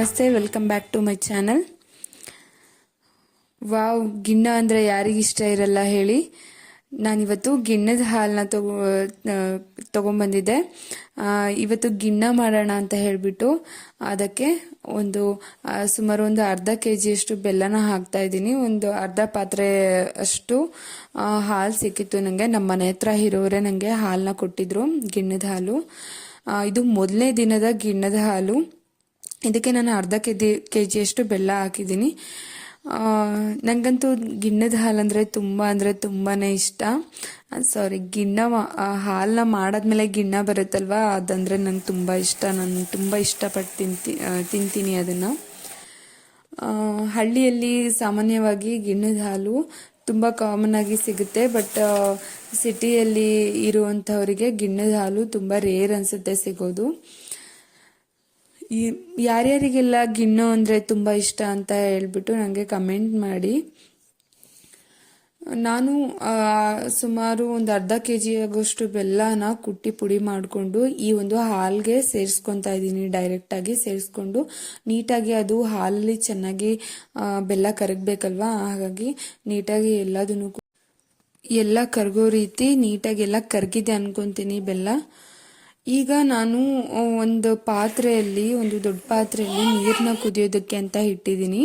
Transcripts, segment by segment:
ನಮಸ್ತೆ welcome back to my channel wow ಗಿಣ್ಣ ಅಂದರೆ ಯಾರಿಗಿಷ್ಟ ಇರಲ್ಲ ಹೇಳಿ. ನಾನಿವತ್ತು ಗಿಣ್ಣದ ಹಾಲನ್ನ ತಗೋ ತೊಗೊಂಬಂದಿದ್ದೆ. ಇವತ್ತು ಗಿಣ್ಣ ಮಾಡೋಣ ಅಂತ ಹೇಳಿಬಿಟ್ಟು ಅದಕ್ಕೆ ಒಂದು ಸುಮಾರು ಒಂದು ಅರ್ಧ ಕೆ ಜಿಯಷ್ಟು ಬೆಲ್ಲನ ಹಾಕ್ತಾ ಇದ್ದೀನಿ. ಒಂದು ಅರ್ಧ ಪಾತ್ರೆ ಅಷ್ಟು ಹಾಲು ಸಿಕ್ಕಿತ್ತು ನನಗೆ ನಮ್ಮ ಮನೆ ಹತ್ರ ಇರೋರೆ ನನಗೆ ಹಾಲನ್ನ ಕೊಟ್ಟಿದ್ರು, ಗಿಣ್ಣದ ಹಾಲು. ಇದು ಮೊದಲನೇ ದಿನದ ಗಿಣ್ಣದ ಹಾಲು. ಇದಕ್ಕೆ ನಾನು ಅರ್ಧ ಕೆ ಜಿ ಕೆ ಜಿಯಷ್ಟು ಬೆಲ್ಲ ಹಾಕಿದ್ದೀನಿ. ನನಗಂತೂ ಗಿಣ್ಣದ ಹಾಲಂದರೆ ತುಂಬ ಅಂದರೆ ತುಂಬಾ ಇಷ್ಟ. ಸಾರಿ ಗಿಣ್ಣ ಹಾಲನ್ನ ಮಾಡಾದ್ಮೇಲೆ ಗಿಣ್ಣ ಬರುತ್ತಲ್ವ? ಅದಂದರೆ ನಂಗೆ ತುಂಬ ಇಷ್ಟ. ನಾನು ತುಂಬ ಇಷ್ಟಪಟ್ಟು ತಿಂತಿ ತಿಂತೀನಿ ಅದನ್ನು. ಹಳ್ಳಿಯಲ್ಲಿ ಸಾಮಾನ್ಯವಾಗಿ ಗಿಣ್ಣದ ಹಾಲು ತುಂಬ ಕಾಮನ್ ಆಗಿ ಸಿಗುತ್ತೆ. ಬಟ್ ಸಿಟಿಯಲ್ಲಿ ಇರುವಂಥವರಿಗೆ ಗಿಣ್ಣದ ಹಾಲು ತುಂಬ ರೇರ್ ಅನಿಸುತ್ತೆ ಸಿಗೋದು. ಈ ಯಾರ್ಯಾರಿಗೆಲ್ಲ ಗಿಣ್ಣು ಅಂದರೆ ತುಂಬ ಇಷ್ಟ ಅಂತ ಹೇಳ್ಬಿಟ್ಟು ನನಗೆ ಕಮೆಂಟ್ ಮಾಡಿ. ನಾನು ಸುಮಾರು ಒಂದು ಅರ್ಧ ಕೆ ಜಿ ಆಗೋಷ್ಟು ಬೆಲ್ಲನ ಕುಟ್ಟಿ ಪುಡಿ ಮಾಡಿಕೊಂಡು ಈ ಒಂದು ಹಾಲ್ಗೆ ಸೇರಿಸ್ಕೊತಾ ಇದ್ದೀನಿ. ಡೈರೆಕ್ಟಾಗಿ ಸೇರಿಸ್ಕೊಂಡು ನೀಟಾಗಿ ಅದು ಹಾಲಲ್ಲಿ ಚೆನ್ನಾಗಿ ಬೆಲ್ಲ ಕರಗಬೇಕಲ್ವಾ? ಹಾಗಾಗಿ ನೀಟಾಗಿ ಎಲ್ಲದನ್ನು ಎಲ್ಲ ಕರಗೋ ರೀತಿ ನೀಟಾಗಿ ಎಲ್ಲ ಕರಗಿದೆ ಅನ್ಕೊತೀನಿ ಬೆಲ್ಲ. ಈಗ ನಾನು ಒಂದು ಪಾತ್ರೆಯಲ್ಲಿ, ಒಂದು ದೊಡ್ಡ ಪಾತ್ರೆಯಲ್ಲಿ ನೀರನ್ನ ಕುದಿಯೋದಕ್ಕೆ ಅಂತ ಇಟ್ಟಿದ್ದೀನಿ.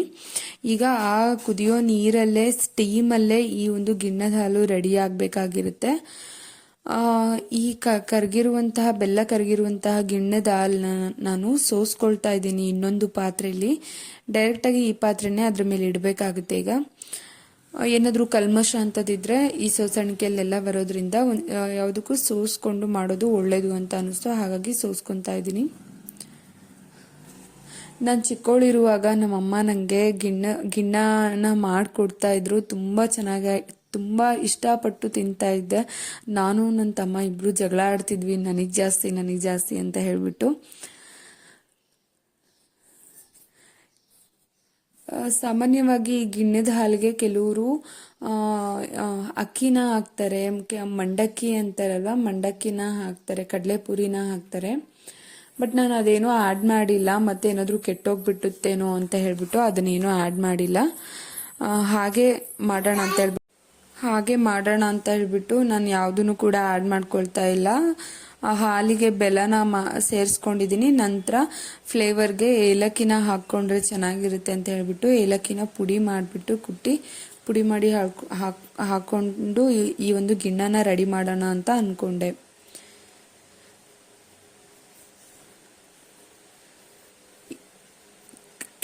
ಈಗ ಆ ಕುದಿಯೋ ನೀರಲ್ಲೇ, ಸ್ಟೀಮಲ್ಲೇ ಈ ಒಂದು ಗಿಣ್ಣದ ಹಾಲು ರೆಡಿ ಆಗಬೇಕಾಗಿರುತ್ತೆ. ಈ ಕ, ಕರಗಿರುವಂತಹ, ಬೆಲ್ಲ ಕರಗಿರುವಂತಹ ಗಿಣ್ಣದ ಹಾಲನ್ನ ನಾನು ಸೋಸ್ಕೊಳ್ತಾ ಇದ್ದೀನಿ ಇನ್ನೊಂದು ಪಾತ್ರೆಯಲ್ಲಿ. ಡೈರೆಕ್ಟಾಗಿ ಈ ಪಾತ್ರೆನೇ ಅದ್ರ ಮೇಲೆ ಇಡಬೇಕಾಗುತ್ತೆ ಈಗ. ಏನಾದರೂ ಕಲ್ಮಶ ಅಂತದಿದ್ರೆ ಈ ಸೋಸಣಿಕೆಯಲ್ಲೆಲ್ಲ ಬರೋದ್ರಿಂದ ಒಂದ್- ಯಾವುದಕ್ಕೂ ಸೋಸ್ಕೊಂಡು ಮಾಡೋದು ಒಳ್ಳೇದು ಅಂತ ಅನಿಸ್ತು ಹಾಗಾಗಿ ಸೋಸ್ಕೊತಾ ಇದ್ದೀನಿ. ನಾನು ಚಿಕ್ಕವಳಿರುವಾಗ ನಮ್ಮಮ್ಮ ನನಗೆ ಗಿಣ್ಣ, ಗಿಣ್ಣನ ಮಾಡಿಕೊಡ್ತಾ ಇದ್ರು. ತುಂಬ ಚೆನ್ನಾಗಿ, ತುಂಬ ಇಷ್ಟಪಟ್ಟು ತಿಂತಾ ಇದ್ದೆ. ನಾನು ನನ್ನ ತಮ್ಮ ಇಬ್ಬರು ಜಗಳ ಆಡ್ತಿದ್ವಿ. ನನಗೆ ಜಾಸ್ತಿ ನನಗೆ ಜಾಸ್ತಿ ಅಂತ ಹೇಳ್ಬಿಟ್ಟು. ಸಾಮಾನ್ಯವಾಗಿ ಗಿಣ್ಣದ ಹಾಲಿಗೆ ಕೆಲವರು ಅಕ್ಕಿನ ಹಾಕ್ತಾರೆ ಮಂಡಕ್ಕಿ ಅಂತಾರಲ್ವ? ಮಂಡಕ್ಕಿನ ಹಾಕ್ತಾರೆ, ಕಡಲೆಪುರಿನ ಹಾಕ್ತಾರೆ. ಬಟ್ ನಾನು ಅದೇನೋ ಆ್ಯಡ್ ಮಾಡಿಲ್ಲ, ಮತ್ತೆ ಏನಾದರೂ ಕೆಟ್ಟೋಗ್ಬಿಟ್ಟುತ್ತೇನೋ ಅಂತ ಹೇಳ್ಬಿಟ್ಟು ಅದನ್ನೇನೋ ಆ್ಯಡ್ ಮಾಡಿಲ್ಲ. ಹಾಗೆ ಮಾಡೋಣ ಅಂತ ಹೇಳ್ಬಿಟ್ಟು ಹಾಗೆ ಮಾಡೋಣ ಅಂತ ಹೇಳ್ಬಿಟ್ಟು ನಾನು ಯಾವುದನ್ನು ಕೂಡ ಆ್ಯಡ್ ಮಾಡ್ಕೊಳ್ತಾ ಇಲ್ಲ. ಆ ಹಾಲಿಗೆ ಬೆಲ್ಲನ ಮಾ ಸೇರಿಸ್ಕೊಂಡಿದ್ದೀನಿ ನಂತರ ಫ್ಲೇವರ್ಗೆ ಏಲಕ್ಕಿನ ಹಾಕ್ಕೊಂಡ್ರೆ ಚೆನ್ನಾಗಿರುತ್ತೆ ಅಂತ ಹೇಳಿಬಿಟ್ಟು ಏಲಕ್ಕಿನ ಪುಡಿ ಮಾಡಿಬಿಟ್ಟು ಕುಟ್ಟಿ, ಪುಡಿ ಮಾಡಿ ಹಾಕ್ ಹಾಕ್, ಹಾಕ್ಕೊಂಡು ಈ- ಈ ಒಂದು ಗಿಣ್ಣನ ರೆಡಿ ಮಾಡೋಣ ಅಂತ ಅಂದ್ಕೊಂಡೆ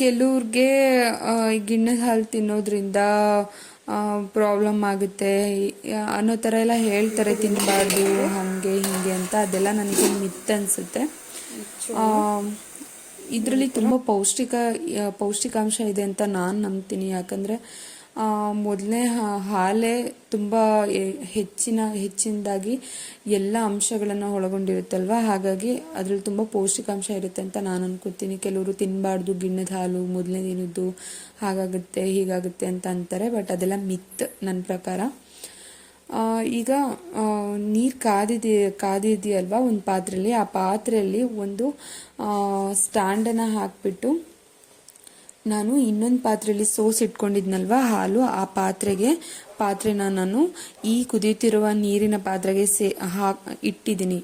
ಕೆಲವ್ರಿಗೆ ಈ ಗಿಣ್ಣದ ಹಾಲು ತಿನ್ನೋದ್ರಿಂದ ಪ್ರಾಬ್ಲಮ್ ಆಗುತ್ತೆ. ಅನ್ನೋ ಥರ ಎಲ್ಲ ಹೇಳ್ತಾರೆ ತಿನ್ನಬಾರ್ದು ಹಾಗೆ, ಹೀಗೆ ಅಂತ. ಅದೆಲ್ಲ ನನಗೆ ಮಿತ್ ಅನಿಸುತ್ತೆ. ಇದರಲ್ಲಿ ತುಂಬ ಪೌಷ್ಟಿಕ ಪೌಷ್ಟಿಕಾಂಶ ಇದೆ ಅಂತ ನಾನು ನಂಬ್ತೀನಿ. ಯಾಕಂದರೆ ಮೊದಲನೇ ಹಾಲೇ ತುಂಬ ಹೆಚ್ಚಿನ, ಹೆಚ್ಚಿನದಾಗಿ ಎಲ್ಲ ಅಂಶಗಳನ್ನು ಒಳಗೊಂಡಿರುತ್ತಲ್ವ? ಹಾಗಾಗಿ ಅದರಲ್ಲಿ ತುಂಬ ಪೌಷ್ಟಿಕಾಂಶ ಇರುತ್ತೆ ಅಂತ ನಾನು ಅನ್ಕೋತೀನಿ. ಕೆಲವರು ತಿನ್ನಬಾರ್ದು ಗಿಣ್ಣದ ಹಾಲು ಮೊದಲನೇ ದಿನದ್ದು ಹಾಗಾಗುತ್ತೆ, ಹೀಗಾಗುತ್ತೆ ಅಂತ ಅಂತಾರೆ. ಬಟ್ ಅದೆಲ್ಲ ಮಿತ್ ನನ್ನ ಪ್ರಕಾರ. ಈಗ ನೀರು ಕಾದಿದೆ, ಕಾದಿದೆಯಲ್ವಾ ಒಂದು ಪಾತ್ರೆಯಲ್ಲಿ ಆ ಪಾತ್ರೆಯಲ್ಲಿ ಒಂದು ಸ್ಟ್ಯಾಂಡನ್ನು ಹಾಕಿಬಿಟ್ಟು ನಾನು ಇನ್ನೊಂದು ಪಾತ್ರೆಯಲ್ಲಿ ಸೋಸ್ ಇಟ್ಕೊಂಡಿದ್ನಲ್ವ ಹಾಲು? ಆ ಪಾತ್ರೆಗೆ ಪಾತ್ರೆನ ನಾನು ಈ ಕುದೀತಿರುವ ನೀರಿನ ಪಾತ್ರೆಗೆ ಸೇ, ಹಾ, ಇಟ್ಟಿದ್ದೀನಿ.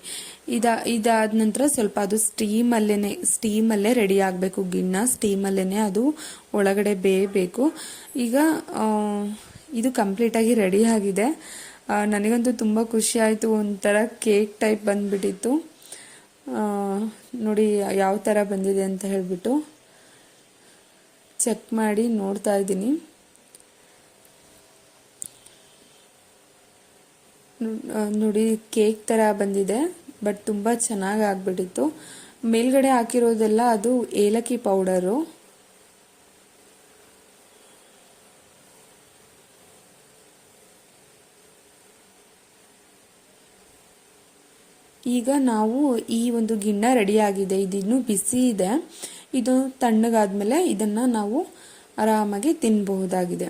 ಇದ, ಇದಾದ ನಂತರ ಸ್ವಲ್ಪ ಅದು ಸ್ಟೀಮಲ್ಲೇ ಸ್ಟೀಮಲ್ಲೇ ರೆಡಿ ಆಗಬೇಕು. ಗಿಣ್ಣ ಸ್ಟೀಮಲ್ಲೇ ಅದು ಒಳಗಡೆ ಬೇಯಬೇಕು. ಈಗ ಇದು ಕಂಪ್ಲೀಟಾಗಿ ರೆಡಿ ಆಗಿದೆ. ನನಗಂತೂ ತುಂಬ ಖುಷಿ ಆಯಿತು. ಒಂಥರ ಕೇಕ್ ಟೈಪ್ ಬಂದುಬಿಟ್ಟಿತ್ತು. ನೋಡಿ ಯಾವ ಥರ ಬಂದಿದೆ ಅಂತ ಹೇಳಿಬಿಟ್ಟು ಚೆಕ್ ಮಾಡಿ ನೋಡ್ತಾ ಇದ್ದೀನಿ. ನೋಡಿ, ಕೇಕ್ ಥರ ಬಂದಿದೆ ಬಟ್ ತುಂಬ ಚೆನ್ನಾಗಿ ಆಗ್ಬಿಟ್ಟಿತ್ತು. ಮೇಲ್ಗಡೆ ಹಾಕಿರೋದೆಲ್ಲ ಅದು ಏಲಕ್ಕಿ ಪೌಡರು. ಈಗ ನಾವು ಈ ಒಂದು ಗಿಣ್ಣ ರೆಡಿಯಾಗಿದೆ ಇದಿನ್ನೂ ಬಿಸಿ ಇದೆ. ಇದು ತಣ್ಣಗಾದ್ಮೇಲೆ ಇದನ್ನ ನಾವು ಆರಾಮಾಗಿ ತಿನ್ನಬಹುದಾಗಿದೆ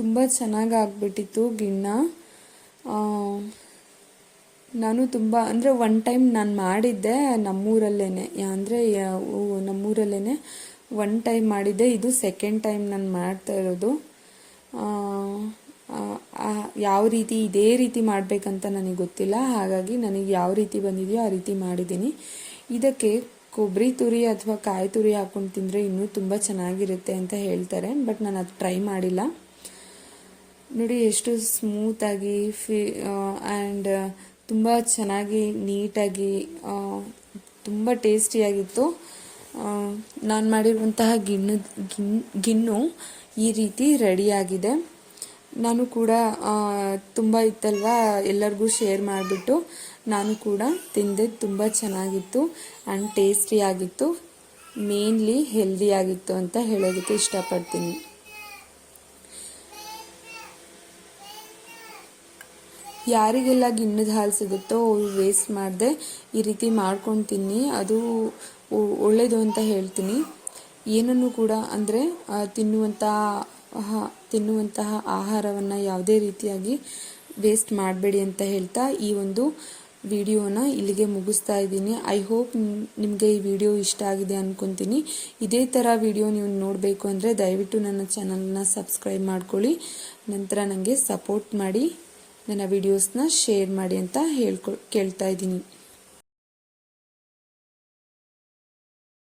ತುಂಬ ಚೆನ್ನಾಗಿ ಆಗಿಬಿಟ್ಟಿತ್ತು ಗಿಣ್ಣ ನಾನು ತುಂಬ, ಅಂದರೆ ಒನ್ ಟೈಮ್ ನಾನು ಮಾಡಿದ್ದೆ ನಮ್ಮೂರಲ್ಲೇ ಅಂದರೆ ನಮ್ಮೂರಲ್ಲೇ ಒನ್ ಟೈಮ್ ಮಾಡಿದ್ದೆ. ಇದು ಸೆಕೆಂಡ್ ಟೈಮ್ ನಾನು ಮಾಡ್ತಾ ಇರೋದು. ಯಾವ ರೀತಿ, ಇದೇ ರೀತಿ ಮಾಡಬೇಕಂತ ನನಗೆ ಗೊತ್ತಿಲ್ಲ. ಹಾಗಾಗಿ ನನಗೆ ಯಾವ ರೀತಿ ಬಂದಿದೆಯೋ ಆ ರೀತಿ ಮಾಡಿದ್ದೀನಿ. ಇದಕ್ಕೆ ಕೊಬ್ಬರಿ ತುರಿ ಅಥವಾ ಕಾಯಿ ತುರಿ ಹಾಕೊಂಡು ತಿಂದರೆ ಇನ್ನೂ ತುಂಬ ಚೆನ್ನಾಗಿರುತ್ತೆ ಅಂತ ಹೇಳ್ತಾರೆ. ಬಟ್ ನಾನು ಅದು ಟ್ರೈ ಮಾಡಿಲ್ಲ. ನೋಡಿ, ಎಷ್ಟು ಸ್ಮೂತಾಗಿ ಫಿ ಆ್ಯಂಡ್ ತುಂಬ ಚೆನ್ನಾಗಿ ನೀಟಾಗಿ ತುಂಬ ಟೇಸ್ಟಿಯಾಗಿತ್ತು ನಾನು ಮಾಡಿರುವಂತಹ ಗಿಣ್ಣು ಗಿನ್ ಗಿಣ್ಣು ಈ ರೀತಿ ರೆಡಿಯಾಗಿದೆ ನಾನು ಕೂಡ ತುಂಬ ಇತ್ತಲ್ವಾ, ಎಲ್ಲರಿಗೂ ಶೇರ್ ಮಾಡಿಬಿಟ್ಟು ನಾನು ಕೂಡ ತಿಂದೆ, ತುಂಬ ಚೆನ್ನಾಗಿತ್ತು ಆ್ಯಂಡ್ ಟೇಸ್ಟಿಯಾಗಿತ್ತು ಮೇನ್ಲಿ ಹೆಲ್ದಿಯಾಗಿತ್ತು ಅಂತ ಹೇಳೋದಕ್ಕೆ ಇಷ್ಟಪಡ್ತೀನಿ. ಯಾರಿಗೆಲ್ಲ ಗಿಣ್ಣದ ಹಾಲು ಸಿಗುತ್ತೋ ಅವ್ರು ವೇಸ್ಟ್ ಮಾಡದೆ ಈ ರೀತಿ ಮಾಡ್ಕೊಂಡು ತಿನ್ನಿ ಅದು ಒಳ್ಳೆಯದು ಅಂತ ಹೇಳ್ತೀನಿ. ಏನನ್ನು ಕೂಡ ಅಂದರೆ ತಿನ್ನುವಂತಹ ತಿನ್ನುವಂತಹ ಆಹಾರವನ್ನು ಯಾವುದೇ ರೀತಿಯಾಗಿ ವೇಸ್ಟ್ ಮಾಡಬೇಡಿ ಅಂತ ಹೇಳ್ತಾ ಈ ಒಂದು ವಿಡಿಯೋನ ಇಲ್ಲಿಗೆ ಮುಗಿಸ್ತಾ ಇದ್ದೀನಿ. ಐ ಹೋಪ್ ನಿಮಗೆ ಈ ವಿಡಿಯೋ ಇಷ್ಟ ಆಗಿದೆ ಅನ್ಕೊಂತೀನಿ. ಇದೇ ಥರ ವಿಡಿಯೋ ನೀವು ನೋಡಬೇಕು ಅಂದರೆ ದಯವಿಟ್ಟು ನನ್ನ ಚಾನಲ್ನ ಸಬ್ಸ್ಕ್ರೈಬ್ ಮಾಡ್ಕೊಳ್ಳಿ. ನಂತರ ನನಗೆ ಸಪೋರ್ಟ್ ಮಾಡಿ. ನನ್ನ ವಿಡಿಯೋಸ್ನ ಶೇರ್ ಮಾಡಿ ಅಂತ ಹೇಳ್ಕೊ ಕೇಳ್ತಾ ಇದ್ದೀನಿ.